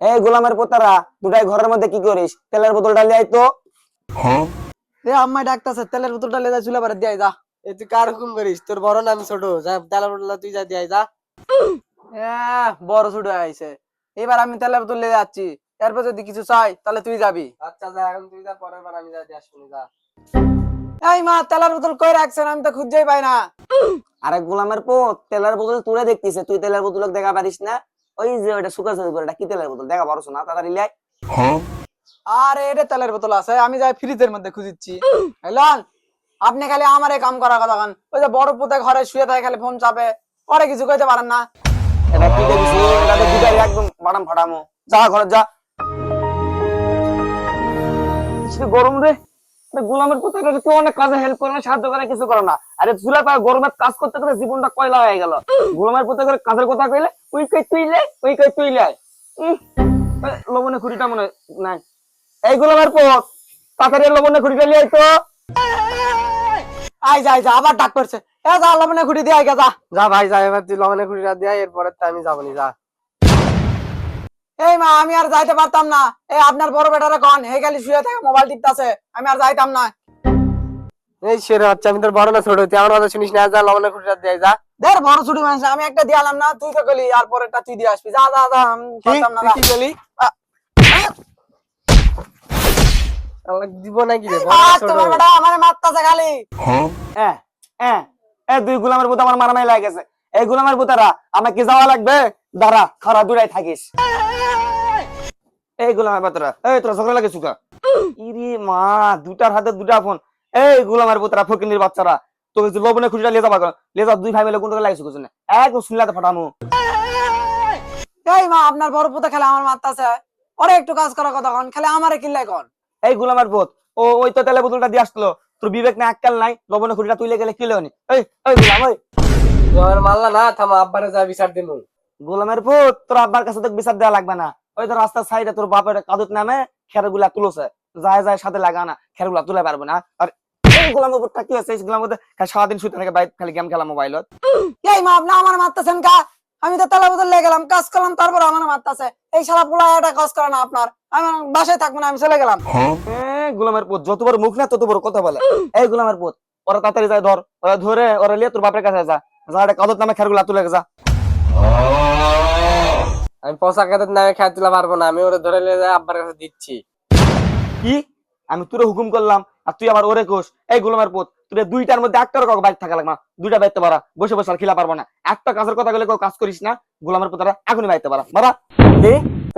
এই গোলামের পোতারা দুটাই ঘরের মধ্যে কি করিস? তেলের বোতলটা লিয়ে তো। এ আম্মাই ডাকতাছে তেলের বোতলটা লেদা চুলা পারে দিয়ে যা। এ তুই কার হুকুম করিস? তোর বড় না আমি ছোট যা তেলা বটলা তুই যা দিয়ে যা। এ, বড় ছোট আইছে। এবার আমি তেলের বোতল লেদা যাচ্ছি। এরপর যদি কিছু চাই তাহলে তুই যাবি। আচ্ছা যা এখন তুই যা পরের বার আমি যা দিয়ে আসব যা। এই মা তেলের বোতল কই রাখছেন? আমি তো খুঁজেই পাই না। আরে গোলামের পোত তেলের বোতল তুলে দেখতিছে তুই তেলের বোতল দেখা পারিস না? ওই যে ওটা শুকাছে ওটা কি তেলের বোতল? দেখা পারছ না তাড়াতাড়ি লাই। আরে এটা তেলের বোতল আছে আমি যাই ফ্রিজের মধ্যে খুঁজিচ্ছি। এলন আপনি খালি আমারে কাম করার কথা কান। ওই যে বড় পুতে ঘরে শুয়ে থাকে খালি ফোন চাপে। পরে কিছু কইতে পারেন না। এটা কি দেখিস এটা তো দুটাই একদম ফাটাম ফাটামো। যা ঘরে যা। গরম রে। গোলামের পোতা কেউ অনেক কাজে হেল্প করে না সাহায্য করে কিছু করে না। আরে চুলা পায় গরমের কাজ করতে করতে জীবনটা কয়লা হয়ে গেল। গোলামের পোতা করে কাজের কথা কইলে ওই কই তুইলে ওই কই তুইলে। লবণে খুঁড়িটা মনে নাই। এই গোলামের পোত তাড়াতাড়ি লবণে খুঁড়িটা লিয়ে আয় তো। আই যাই যা আবার ডাক করছে। এ যা লবণে খুঁটি দিয়ে আইগা যা। যা ভাই যা এবার তুই লবণে খুঁড়িটা দিয়ে এরপরে তো আমি যাবনি যা। এই মা আমি আর যাইতে পারতাম না। এই আপনার বড় বেটারে কন? এই খালি শুয়ে থাকে মোবাইল টিপতাছে। আমি আর যাইতাম না। এই সেরে হচ্ছে আমি তোর বড় না ছোট তুই আমার কথা শুনিস না যা লবণে খুঁড়িটা দিয়ে যা। দের বড় ছুটি মানুষ আমি একটা দিয়ালাম না তুই তো গেলি আর পরেরটা তুই দিয়ে আসবি। যা যা যা আমি পারতাম না কি বলি দিব নাকি রে বড় তোমার বেটা আমার মারতাছে খালি। হ্যাঁ? হ্যাঁ এ দুই গোলামের বুত আমার মারামারি লাগে গেছে এই গোলামের বুতারা আমার কি যাওয়া লাগবে? দাঁড়া খারা দূরাই থাকিস। এই গোলামের বুতারা এই তোরা ঝগড়া লাগে সুকা? ইরে মা দুটার হাতে দুটা ফোন। এই গোলামের ফকিনির বাচ্চারা তোকে যে লবণে খুঁজিটা লিয়ে যাবা লিয়ে যাও দুই ভাই মিলে কোন লাগিস কিছু না একদম শুনলাতে ফাটামু। এই মা আপনার বড় পুতে খেলে আমার মারতাছে ওরে একটু কাজ করার কথা কন খালি আমারে কিল্লাই কন এই গোলামের পুত ও ওই তো তেলে বোতলটা দিয়ে আসলো। তোর বিবেক না এককাল নাই লবণে খুঁজিটা তুইলে গেলে কি লেনি এই এই গোলাম ওই মারলা না থামা আব্বারে যা বিচার দিমু। গোলামের পুত তোর আব্বার কাছে তো বিচার দেওয়া লাগবে না। ওই তো রাস্তার সাইডে তোর বাপের কাদুত নামে খেরগুলা তুলছে। যায় যায় সাথে লাগা না খেরগুলা তুলে পারবে না। আর এই গোলামের পুতটা কি আছে এই গোলামের পুত খালি সারাদিন শুতে থাকে বাইরে খালি গেম খেলা মোবাইলত এই মা আপনি আমার মারতাছেন কা? আমি তো তেলা বোতল গেলাম কাজ করলাম তারপর আমার মারতাছে। এই শালা পোলা এটা কাজ করে না আপনার। আমি বাসায় থাকব না আমি চলে গেলাম। গোলামের পুত যত মুখ না তত বড় কথা বলে। এই গোলামের পুত ওরা তাড়াতাড়ি যায় ধর। ওরা ধরে ওরা লিয়ে তোর বাপের কাছে যা। যা এটা কাদুত নামে খেরগুলা তুলে যা। আমি পচা নামে খেয়ে তুলা পারব না আমি ওরে ধরে নিয়ে যাই আব্বার কাছে দিচ্ছি। কি? আমি তোরে হুকুম করলাম আর তুই আবার ওরে কোষ এই গোলামের পথ তুই দুইটার মধ্যে একটা রকম বাইক থাকা লাগবে দুইটা বাইতে পারা বসে বসে আর খিলা পারব না। একটা কাজের কথা গেলে কেউ কাজ করিস না গুলামের পুতারা এখনই বাইতে পারা। মারা।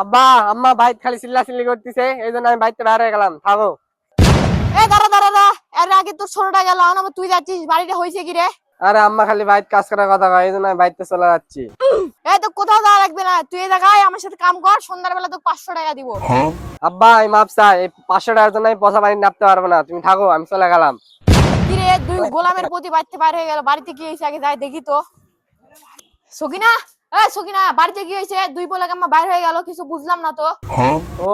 আব্বা আম্মা বাইক খালি চিল্লা চিল্লি করতেছে এই জন্য আমি বাড়িতে বাইরে গেলাম থাকো এই দাঁড়া দাঁড়া দাঁড়া। এর আগে তোর ছোটটা গেল এখন তুই যাচ্ছিস বাড়িতে হয়েছে কি রে? আরে আম্মা খালি বাইক কাজ করার কথা কয় এই জন্য আমি বাড়িতে চলে যাচ্ছি। এই তো কোথাও যাওয়া লাগবে না তুই এই জায়গায় আমার সাথে কাম কর সন্ধ্যার বেলা তোকে পাঁচশো টাকা দিব। আব্বা আমি মাপ চাই এই পাঁচশো টাকার জন্য আমি পয়সা বাড়ি নামতে পারব না তুমি থাকো আমি চলে গেলাম। কি রে দুই গোলামের প্রতি বাড়িতে বাইরে হয়ে গেল বাড়িতে কি হয়েছে আগে যাই দেখি তো। সকিনা এই সকিনা বাড়িতে কি হয়েছে? দুই বলে আমার বাইরে হয়ে গেল? কিছু বুঝলাম না তো। ও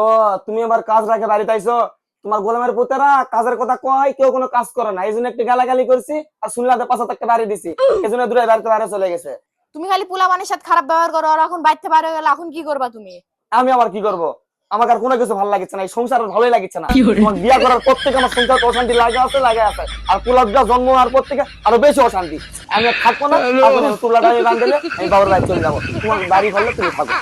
তুমি আবার কাজ রাখে বাড়িতে আইছো? তোমার গোলামের পুতেরা কাজের কথা কয় কেউ কোনো কাজ করে না। এই জন্য একটু গালাগালি করছি আর শুনলাতে পাশে একটা বাড়ি দিছি। এই জন্য দূরে বাড়িতে বাইরে চলে গেছে। তুমি খালি পোলাবানের সাথে খারাপ ব্যবহার করো আর এখন বাড়িতে বাইরে গেলে এখন কি করবা তুমি? আমি আবার কি করব? আমার আর কোনো কিছু ভালো লাগছে না এই সংসার ভালোই লাগছে না। তোমার বিয়া করার পর থেকে আমার সংসার অশান্তি লাগে আছে লাগে আছে। আর কুলাবটা জন্ম হওয়ার পর থেকে আরও বেশি অশান্তি। আমি আর থাকব না তোলা তুলাটা আমি বান্ধলে আমি বাবার বাড়ি চলে যাব। তোমার বাড়ি ভালো তুমি থাকো।